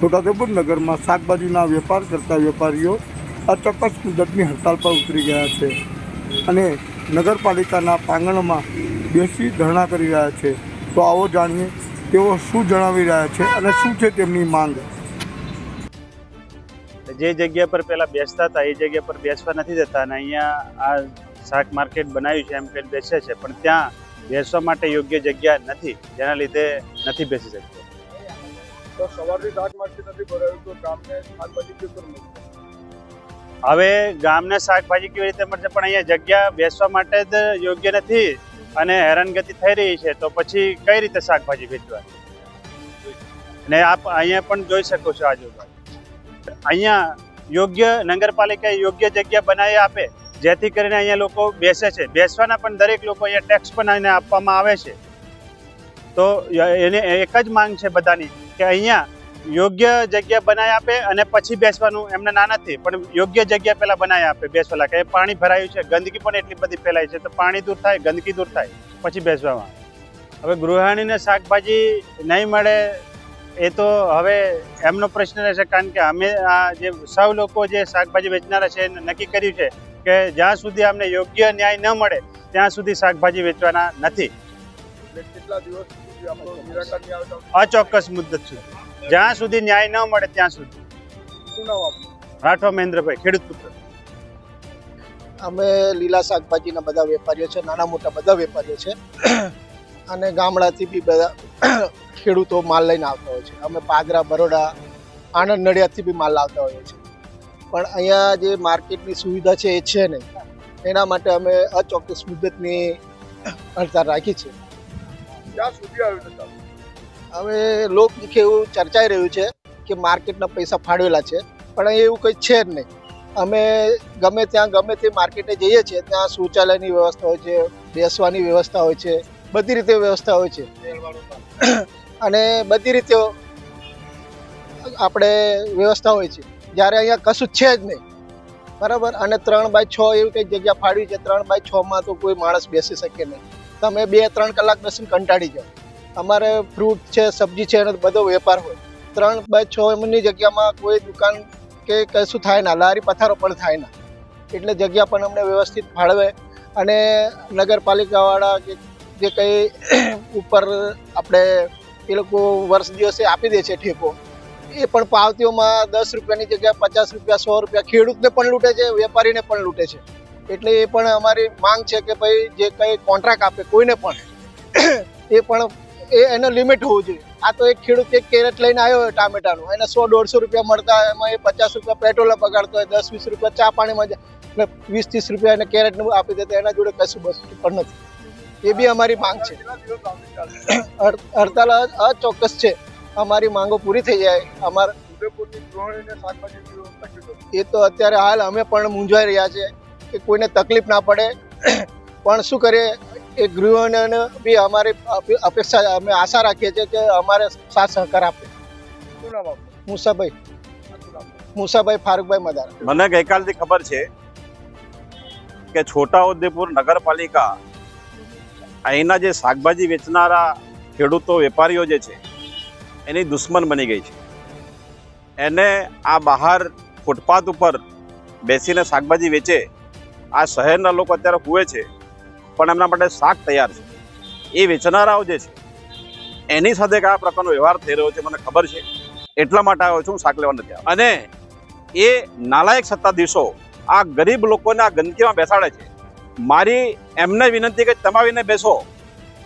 છોટાઉદેપુર નગરમાં શાકભાજીના વેપાર કરતા વેપારીઓ અચોક્કસ મુદતની હડતાલ પર ઉતરી ગયા છે અને નગરપાલિકાના પ્રાંગણમાં બેસી ધરણા કરી રહ્યા છે. તો આવો જાણીએ તેઓ શું જણાવી રહ્યા છે અને શું છે તેમની માંગ? જે જગ્યા પર પહેલાં બેસતા હતા, એ જગ્યા પર બેસવા નથી દેતા અને અહીંયા આ શાક માર્કેટ બનાવ્યું છે, એમ કહીને બેસે છે. પણ ત્યાં બેસવા માટે યોગ્ય જગ્યા નથી, જેના લીધે નથી બેસી શકતો. હવે ગામને શાકભાજી કેવી રીતે મળશે પણ અહીંયા જગ્યા બેસવા માટે જ યોગ્ય નથી અને હેરાનગતિ થઈ રહી છે. તો પછી કઈ રીતે શાકભાજી વેચવા ને આપ અહીંયા પણ જોઈ શકો છો આજુબાજુ અહીંયા યોગ્ય નગરપાલિકાએ યોગ્ય જગ્યા બનાવી આપે, જેથી કરીને અહીંયા લોકો બેસે છે. બેસવાના પણ દરેક લોકો અહીંયા ટેક્સ પણ એને આપવામાં આવે છે. તો એને એક જ માંગ છે બધાની. કે અહીંયા યોગ્ય જગ્યા બનાવી આપે અને પછી બેસવાનું એમને ના નથી, પણ યોગ્ય જગ્યા પહેલાં બનાવી આપે બેસવા કે પાણી ભરાયું છે, ગંદકી પણ એટલી બધી ફેલાય છે, તો પાણી દૂર થાય, ગંદકી દૂર થાય, પછી બેસવામાં. હવે ગૃહિણીને શાકભાજી નહીં મળે, એ તો હવે એમનો પ્રશ્ન રહેશે, કારણ કે અમે આ જે સૌ લોકો જે શાકભાજી વેચનારા છે, એને નક્કી કર્યું છે કે જ્યાં સુધી અમને યોગ્ય ન્યાય ન મળે, ત્યાં સુધી શાકભાજી વેચવાના નથી. કેટલા દિવસ અચોક્કસ મુદ્દત સુધી જ્યાં સુધી ન્યાય ન મળે ત્યાં સુધી. રાઠવા મહેન્દ્રભાઈ, ખેડૂત પુત્ર. અમે લીલા શાકભાજીના બધા વેપારીઓ છે, નાના મોટા બધા વેપારીઓ છે. અને ગામડાથી બી બધા ખેડૂતો માલ લઈને આવતા હોય છે. અમે પાદરા, બરોડા, આણંદ, નડિયાદથી બી માલ લાવતા હોઈએ છીએ. પણ અહીંયા જે માર્કેટની સુવિધા છે એ છે નહીં. એના માટે અમે અચોક્કસ મુદતની હડતાલ રાખી છે. ક્યાં સુધી આવ્યું છે હવે લોકમુખે એવું ચર્ચાઈ રહ્યું છે કે માર્કેટના પૈસા ફાળવેલા છે પણ અહીં એવું કંઈ છે જ નહીં. અમે ગમે ત્યાં ગમે તે માર્કેટે જઈએ છીએ ત્યાં શૌચાલયની વ્યવસ્થા હોય છે બેસવાની વ્યવસ્થા હોય છે બધી રીતે વ્યવસ્થા હોય છે. અને બધી રીતે આપણે વ્યવસ્થા હોય છે. જ્યારે અહીંયા કશું છે જ નહીં. બરાબર? અને ત્રણ બાય છ એવી કંઈક જગ્યા ફાળવી છે ત્રણ બાય છમાં તો કોઈ માણસ બેસી શકે નહીં. તમે બે, ત્રણ કલાક બેસીને કંટાળી જાઓ. અમારે ફ્રૂટ છે, સબ્જી છે એનો બધો વેપાર હોય. ત્રણ બે છ એમની જગ્યામાં કોઈ દુકાન કે કશું થાય ના, લારી પથારો પણ થાય ના. એટલે જગ્યા પણ અમને વ્યવસ્થિત ફાળવે અને નગરપાલિકાવાળા કે જે કંઈ ઉપર આપણે એ લોકો વર્ષ દિવસે આપી દે છે ઠેકો, એ પણ પાવતીઓમાં દસ રૂપિયાની જગ્યાએ પચાસ રૂપિયા, સો રૂપિયા ખેડૂતને પણ લૂંટે છે, વેપારીને પણ લૂંટે છે. એટલે એ પણ અમારી માંગ છે કે ભાઈ જે કંઈ કોન્ટ્રાક્ટ આપે કોઈને પણ એ પણ એ એનો લિમિટ હોવું જોઈએ. આ તો એક ખેડૂત એક કેરેટ લઈને આવ્યો હોય ટામેટાનું એને સો દોઢસો રૂપિયા મળતા હોય એમાં એ પચાસ રૂપિયા પેટ્રોલ બગાડતો હોય દસ વીસ રૂપિયા ચા પાણીમાં જાય એટલે વીસ ત્રીસ રૂપિયા એને કેરેટનું આપી દે તો એના જોડે કશું બસ પણ નથી. એ બી અમારી માંગ છે. હડતાલ અચોક્કસ છે. અમારી માંગો પૂરી થઈ જાય. અમાર? એ તો અત્યારે હાલ અમે પણ મૂંઝાઈ રહ્યા છે કે કોઈને તકલીફ ના પડે. પણ શું કરીએ એ ગૃહિણીઓને બી અમારી અપેક્ષા અમે આશા રાખીએ છીએ કે અમારે સાથ સહકાર આપે. મુસાભાઈ. મુસાભાઈ ફારૂકભાઈ મદાર. મને ગઈકાલથી ખબર છે કે છોટાઉદેપુર નગરપાલિકા અહીંના જે શાકભાજી વેચનારા ખેડૂતો વેપારીઓ જે છે એની દુશ્મન બની ગઈ છે. એને આ બહાર ફૂટપાથ ઉપર બેસીને શાકભાજી વેચે આ શહેરના લોકો અત્યારે હુએ છે, પણ એમના માટે શાક તૈયાર છે. એ વેચનારાઓ જે છે, એની સાથે કયા પ્રકારનો વ્યવહાર થઈ રહ્યો છે, મને ખબર છે. એટલા માટે આવ્યો છું શાક લેવા નથી અને એ નાલાયક સત્તાધીશો આ ગરીબ લોકોને આ ગંદકીમાં બેસાડે છે. મારી એમને વિનંતી કે તમે આવીને બેસો.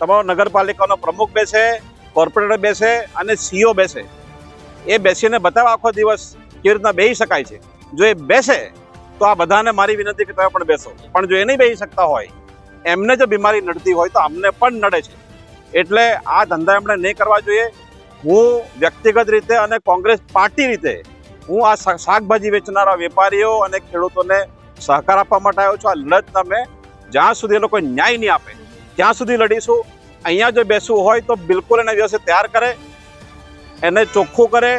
તમારો નગરપાલિકાનો પ્રમુખ બેસે, કોર્પોરેટર બેસે અને સીઓ બેસે. એ બેસીને બતાવે, આખો દિવસ કેવી રીતના બેસી શકાય છે. જો એ બેસે તો આ બધાને મારી વિનંતી કે તમે પણ બેસો. પણ જો એ નહીં બેસી શકતા હોય, એમને જો બીમારી નડતી હોય તો અમને પણ નડે છે. એટલે આ ધંધા એમણે નહીં કરવા જોઈએ. હું વ્યક્તિગત રીતે અને કોંગ્રેસ પાર્ટી રીતે હું આ શાકભાજી વેચનારા વેપારીઓ અને ખેડૂતોને સહકાર આપવા માટે આવ્યો છું. આ લડત તમે જ્યાં સુધી એ લોકો ન્યાય નહીં આપે, ત્યાં સુધી લડીશું. અહીંયા જો બેસવું હોય તો બિલકુલ એને વ્યવસ્થિત તૈયાર કરે, એને ચોખ્ખું કરે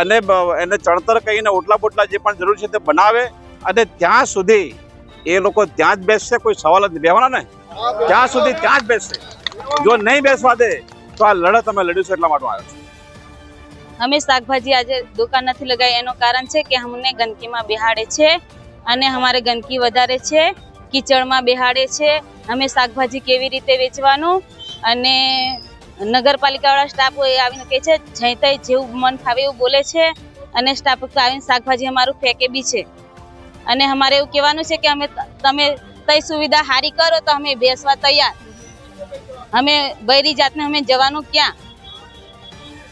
અને એને ચણતર કહીને ઓટલા બોટલા જે પણ જરૂર છે તે બનાવે. અને ત્યાં સુધી એ લોકો ત્યાં જ બેસશે, કોઈ સવાલ જ બેહવાના ને? ત્યાં સુધી ત્યાં જ બેસશે. જો નહીં બેસવા દે, તો આ લડત અમે લડીશું એટલા માટે આવ્યો અમે શાકભાજી આજે દુકાન નથી લગાવી એનું કારણ છે કે અમને ગંદકીમાં બેહાડે છે અને અમારે ગંદકી વધારે છે, કીચડમાં બેહાડે છે. અમે શાકભાજી કેવી રીતે વેચવાનું? અને નગરપાલિકાવાળા સ્ટાફ આવીને કહે છે જઈ તઈ જેવું મન ફાવે એવું બોલે છે અને સ્ટાફ આવીને શાકભાજી અમારું ફેંકે બી છે. અને અમારે એવું કહેવાનું છે કે અમે તમે તઈ સુવિધા સારી કરો તો અમે બેસવા તૈયાર. અમે બૈરી જાતને અમે જવાનું ક્યાં?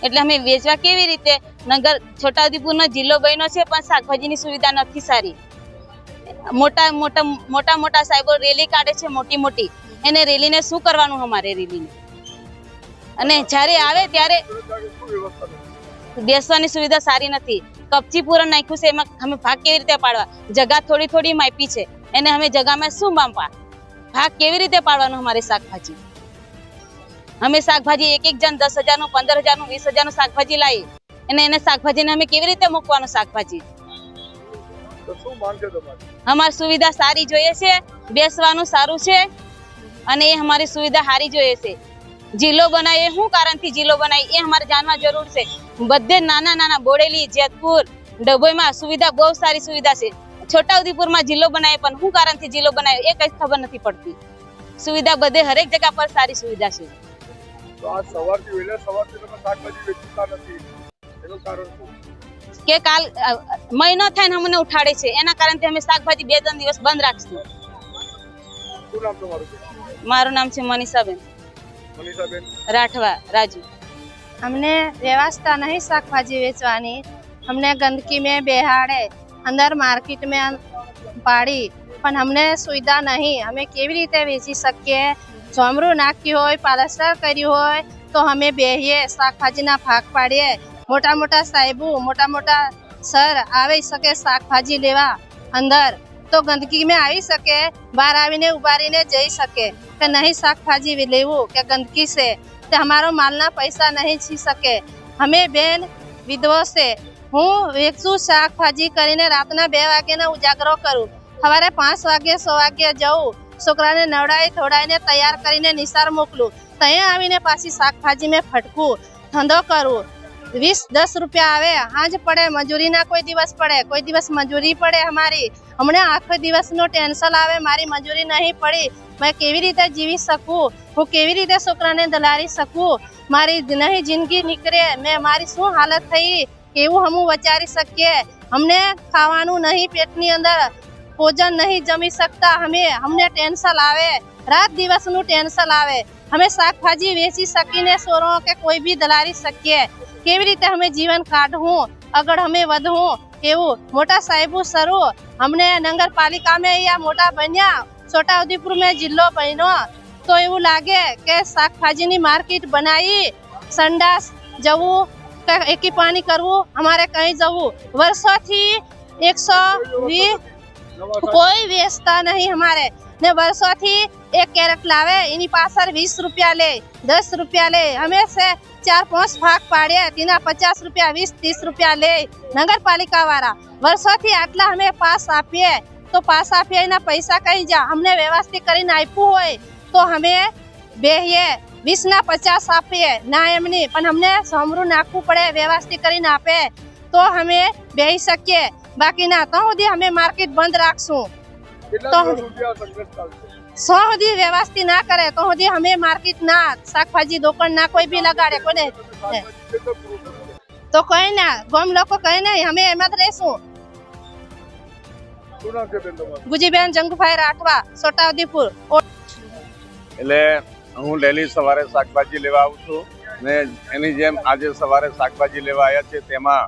એટલે અમે વેચવા કેવી રીતે? નગર છોટાઉદેપુરનો જિલ્લો બન્યો છે પણ શાકભાજીની સુવિધા નથી સારી. મોટા મોટા મોટા મોટા સાહેબો રેલી કાઢે છે મોટી મોટી. એને રેલીને શું કરવાનું અમારે રેલીને? અને જ્યારે આવે ત્યારે બેસવાની સુવિધા સારી નથી. કપચી પૂરણ નાખ્યું છે એમાં અમે ભાગ કેવી રીતે પાડવા? જગા થોડી થોડી માપી છે એને અમે જગામાં શું માપવા? ભાગ કેવી રીતે પાડવાનું અમારે શાકભાજી? અમે શાકભાજી એક એક જણ દસ હજારનું પંદર હજારનું વીસ હજારનું શાકભાજી લાવી અને એને શાકભાજીને અમે કેવી રીતે મૂકવાનું શાકભાજી? અમારી સુવિધા સારી જોઈએ છે બેસવાનું સારું છે અને એ અમારી સુવિધા સારી જોઈએ છે. જિલ્લો બનાવે શું કારણથી જિલ્લો બનાવી એ અમારે જાણવા જરૂર છે. બધે નાના નાના બોડેલી જેતપુર ડભોઈમાં સુવિધા બહુ સારી સુવિધા છે. છોટાઉદેપુરમાં જિલ્લો બનાવ્યો પણ શું કારણથી જિલ્લો બનાવ્યો એ કઈ ખબર નથી પડતી. સુવિધા બધે હરેક જગ્યા પર સારી સુવિધા છે. કે કાલ મહિનો થાય ને અમને ઉઠાડે છે. એના કારણથી અમે શાકભાજી બે ત્રણ દિવસ બંધ રાખશું. મારું નામ છે મનીષાબેન. રાઠવા રાજુ. અમને વ્યવસ્થા નહીં શાકભાજી વેચવાની. અમને ગંદકી મેં બેહાડે, અંદર માર્કેટ મેં પાડી, પણ અમને સુવિધા નહીં. અમે કેવી રીતે વેચી શકીએ? જમરું નાખ્યું હોય પાલસ્ટર કર્યું હોય, તો અમે બેહીએ, શાકભાજીના ભાગ પાડીએ. મોટા મોટા સાહેબો, મોટા મોટા સર આવી શકે શાકભાજી લેવા અંદર. તો ગંદકી મેં આવી શકે, બહાર આવીને ઉભારીને જઈ શકે. કે નહીં શાકભાજી લેવું, કે ગંદકી છે? તે અમારો માલના પૈસા નહીં છી શકે. અમે બેન વિધવો છે. હું વેચું શાકભાજી કરીને રાતના બે વાગ્યાના ઉજાગરો કરું. સવારે પાંચ વાગે, સો વાગે જવું છોકરાને નવડાવી ધોડાવીને તૈયાર કરીને નિસાર મોકલું. ત્યાં આવીને પાછી શાકભાજી મેં ફટકું. ધંધો કરું. વીસ, દસ રૂપિયા આવે હાજ પડે, મજૂરીના કોઈ દિવસ પડે, કોઈ દિવસ મજૂરી પડે અમારી. હમણાં આખો દિવસનું ટેન્શન આવે, મારી મજૂરી નહીં પડી, મેં કેવી રીતે જીવી શકું? હું કેવી રીતે છોકરાને દલારી શકું? મારી નહીં જિંદગી નીકળે, મેં મારી શું હાલત થઈ? કેવું હમું વિચારી શકીએ? અમને ખાવાનું નહીં, પેટની અંદર ભોજન નહીં જમી શકતા અમે અમને ટેન્શન આવે. રાત દિવસનું ટેન્શન આવે. અમે શાકભાજી વેચી શકીને સોરો કે કોઈ બી દલારી શકીએ. કેવી રીતે અમે જીવન કાઢવું આગળ અમે વધવું, એવું મોટા સાહેબો, સરો અમને નગરપાલિકા મેં અહીંયા મોટા બન્યા છોટાઉદેપુર મેં જિલ્લો બન્યો, તો એવું લાગે કે શાકભાજીની માર્કેટ બનાવી, સંડાસ, જવું, કે, એકી પાણી કરવું, અમારે કहीं જવું. વર્ષોથી એકસો વીસ કોઈ વેચતા નહીં અમારે. ને વર્ષોથી એક કેરેટ લાવે, એની પાછળ વીસ રૂપિયા લે, દસ રૂપિયા લે હંમેશા ચાર પાંચ ભાગ પાડીએ તેના પચાસ રૂપિયા, વીસ, ત્રીસ રૂપિયા લે નગરપાલિકા વાળા વર્ષોથી આટલા અમે પાસ આપીએ, તો પાસ આપીએ એના પૈસા કઈ જા અમને વ્યવસ્થિત કરીને આપ્યું હોય, તો અમે બેહીએ વીસ ના પચાસ આપીએ, ના એમની, પણ અમને સમરું નાખવું પડે, વ્યવસ્થિત કરીને આપે, તો અમે બેહી શકીએ. બાકી ના તો સુધી અમે માર્કેટ બંધ રાખશું. તો- સો સુધી વ્યવસ્થિત ના કરે તો સુધી અમે માર્કેટ ના શાકભાજી દુકાન ના કોઈ બી લગાડે કોને? તો કઈ ના ગમ લોકો કઈ નહીં અમે એમાં જ રહીશું. ગુજીબેન જંગુભાઈ રાઠવા છોટાઉદેપુર એટલે હું ડેલી સવારે શાકભાજી લેવા આવું છું ને એની જેમ આજે સવારે શાકભાજી લેવા આવ્યા છે તેમાં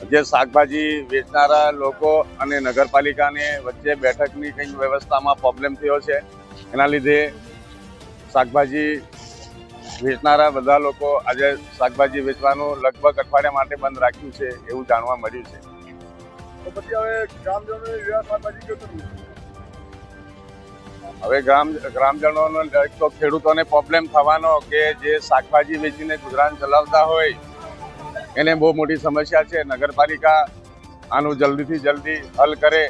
જે શાકભાજી વેચનારા લોકો અને નગરપાલિકાને વચ્ચે બેઠકની કંઈક વ્યવસ્થામાં પ્રોબ્લેમ થયો છે. એના લીધે શાકભાજી વેચનારા બધા લોકો આજે શાકભાજી વેચવાનું લગભગ અઠવાડિયા માટે બંધ રાખ્યું છે એવું જાણવા મળ્યું છે. હવે ગ્રામ ગ્રામજનોનો એક તો ખેડૂતોને પ્રોબ્લેમ થવાનો કે જે શાકભાજી વેચીને ગુજરાન ચલાવતા હોય એને બહુ મોટી સમસ્યા છે. નગરપાલિકા આનું જલ્દીથી જલ્દી હલ કરે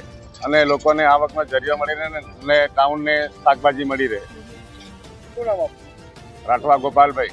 અને લોકોને આવકમાં જરિયો મળી રહે ને અને ટાઉનને શાકભાજી મળી રહે. રાઠવા ગોપાલભાઈ.